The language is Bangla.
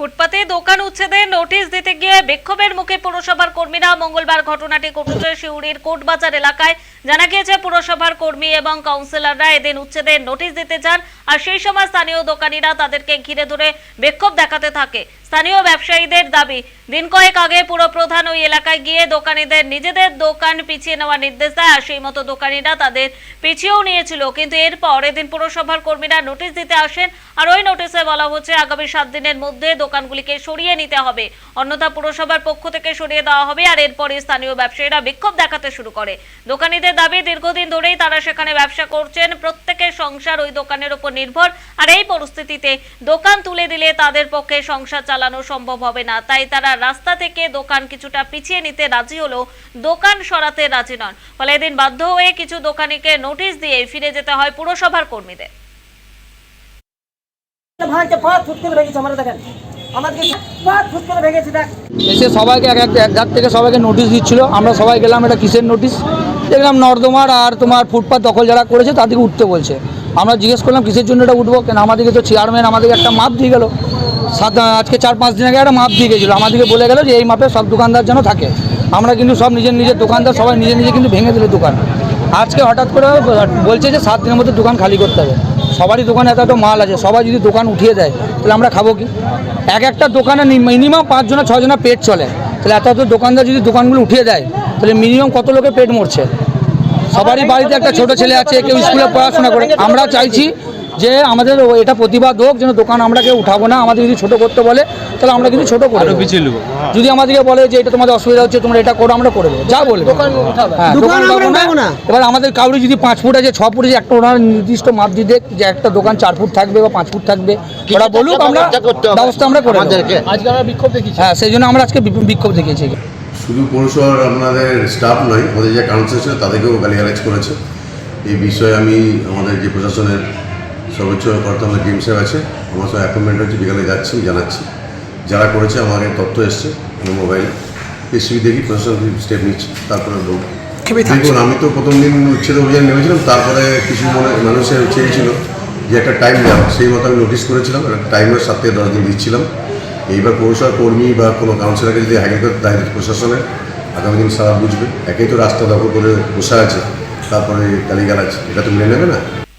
ফুটপাতে দোকান উচ্ছেদের নোটিশ দিতে গিয়ে বিক্ষোভের মুখে পুরসভার কর্মীরা মঙ্গলবার ঘটনাটি ঘটেছে শিউড়ির কোটবাজার এলাকায়। জানা গিয়েছে, পুরসভার কর্মী এবং কাউন্সিলররা এদিন উচ্ছেদের নোটিশ দিতে যান আর সেই সময় স্থানীয় দোকানিরা তাদেরকে ঘিরে ধরে বিক্ষোভ দেখাতে থাকে। স্থানীয় ব্যবসায়ীদের দাবি, দিন কয়েক আগে পুরপ্রধান ওই এলাকায় গিয়ে দোকানিদের নিজেদের দোকান পিছিয়ে নেওয়ার নির্দেশ দেয় আর সেই মতো দোকানিরা তাদের পিছিয়েও নিয়েছিল। কিন্তু এরপর এদিন পুরসভার কর্মীরা নোটিশ দিতে আসেন আর ওই নোটিশে বলা হচ্ছে, আগামী সাত দিনের মধ্যে দোকানগুলিকে সরিয়ে নিতে হবে। অন্যথা পুরসভার পক্ষ থেকে সরিয়ে দেওয়া হবে আর এরপরে স্থানীয় ব্যবসায়ীরা বিক্ষোভ দেখাতে শুরু করে। দোকানীদের দাবি, দীর্ঘদিন ধরেই তারা সেখানে ব্যবসা করছেন। প্রত্যেকের সংসার ওই দোকানের উপর নির্ভর। আর এই পরিস্থিতিতে দোকান তুলে দিলে তাদের পক্ষে সংসার চালানো সম্ভব হবে না। তাই তারা রাস্তা থেকে দোকান কিছুটা পিছিয়ে নিতে রাজি হলেও দোকান সরাতে রাজি নন। ফলে এদিন বাধ্য হয়ে কিছু দোকানিকে নোটিশ দিয়ে ফিরে যেতে হয় পুরসভার কর্মীদের। ভাঙছে পাঁচ ফুট করে ভেঙেছে আমরা দেখেন। দেখ। এসে সবাইকে এক এক এক থেকে সবাইকে নোটিশ দিচ্ছিল। আমরা সবাই গেলাম এটা কিসের নোটিশ দেখলাম নর্দমার আর তোমার ফুটপাত দখল যারা করেছে তাদেরকে উঠতে বলছে। আমরা জিজ্ঞেস করলাম, কিসের জন্য এটা উঠবো? কেন আমাদেরকে তো চেয়ারম্যান আমাদেরকে একটা মাপ দিয়ে গেল। সাত, আজকে চার, পাঁচ দিন আগে একটা মাপ দিয়ে গেছিল। আমাদেরকে বলে গেল যে এই মাপে সব দোকানদার যেন থাকে। আমরা কিন্তু সব নিজের নিজের দোকানদার, সবাই নিজে নিজে কিন্তু ভেঙে দিল দোকান। আজকে হঠাৎ করে বলছে যে সাত দিনের মধ্যে দোকান খালি করতে হবে। সবারই দোকানে এত এত মাল আছে, সবাই যদি দোকান উঠিয়ে দেয়, তাহলে আমরা খাব কি? এক একটা দোকানে মিনিমাম পাঁচজনা ছজনা পেট চলে। তাহলে এত এত দোকানদার যদি দোকানগুলো উঠিয়ে দেয়, তাহলে মিনিমাম কত লোকের পেট মরছে? সবারই বাড়িতে একটা ছোট ছেলে আছে, কেউ স্কুলে পড়াশোনা করে। আমরা চাইছি যে আমাদের এটা প্রতিবাদ হোক, যেন দোকান আমরা কেউ উঠাবো না। আমাদের যদি ছোটো করতে বলে তাহলে আমরা কিন্তু ছোট করে পিছিয়ে নেব। যদি আমাদেরকে বলে যে এটা তোমাদের অসুবিধা হচ্ছে তোমরা এটা করো আমরা করে দেবো। যা বলব। হ্যাঁ, দোকান উঠাবো। না। এবার আমাদের কাউরি যদি পাঁচ ফুট আছে ছ ফুট আছে একটা ওনার নির্দিষ্ট মাপ দিয়ে দেখ যে একটা দোকান চার ফুট থাকবে বা পাঁচ ফুট থাকবে। ওরা বলুক আমরা ব্যবস্থা আমরা করে দেবো। আজকে আমরা বিক্ষোভ দেখেছি হ্যাঁ সেই জন্য আমরা আজকে বিক্ষোভ দেখিয়েছি। শুধু পৌরসভার আপনাদের স্টাফ নয় আমাদের যে কাউন্সিল ছিল তাদেরকেও গালিগালাজ করেছে। এই বিষয়ে আমি আমাদের যে প্রশাসনের সর্বোচ্চ কর্তব্য ডিম সাহেব আছে আমার সঙ্গে অ্যাপয়েন্টমেন্ট হচ্ছে বিকালে যাচ্ছি জানাচ্ছি। যারা করেছে আমাকে তথ্য এসছে আমার মোবাইলে এসবি দেখি প্রশাসন স্টেপ নিচ্ছে তারপরে বলব দেখুন আমি তো প্রথম দিন উচ্ছেদ অভিযান নেমেছিলাম তারপরে কিছু মনে মানুষের চেয়েছিল যে একটা টাইম দেওয়া সেই মতো আমি নোটিশ করেছিলাম একটা টাইমের সাত থেকে দশ দিন দিচ্ছিলাম। এইবার পৌরসভার কর্মী বা কোনো কাউন্সিলরকে যদি হ্যাকেল করতে দেয় প্রশাসনের আগামী দিন সারা বুঝবে। একেই তো রাস্তা দখল করে বসে আছে তারপরে গালিগালাজ এটা তো মেনে নেবে না?